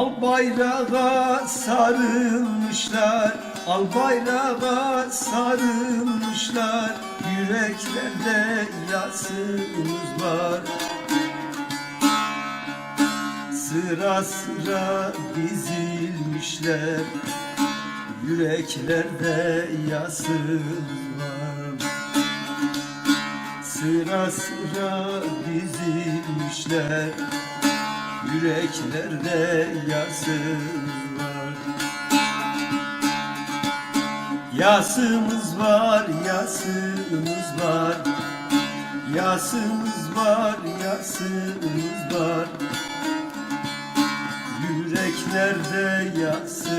Al bayrağa sarılmışlar Al bayrağa sarılmışlar. Yüreklerde yasımız var. Sıra sıra dizilmişler Yüreklerde yasımız var. Sıra sıra dizilmişler Yüreklerde yasımız var Yasımız var, yasımız var. Yasımız var, yasımız var. Yüreklerde yası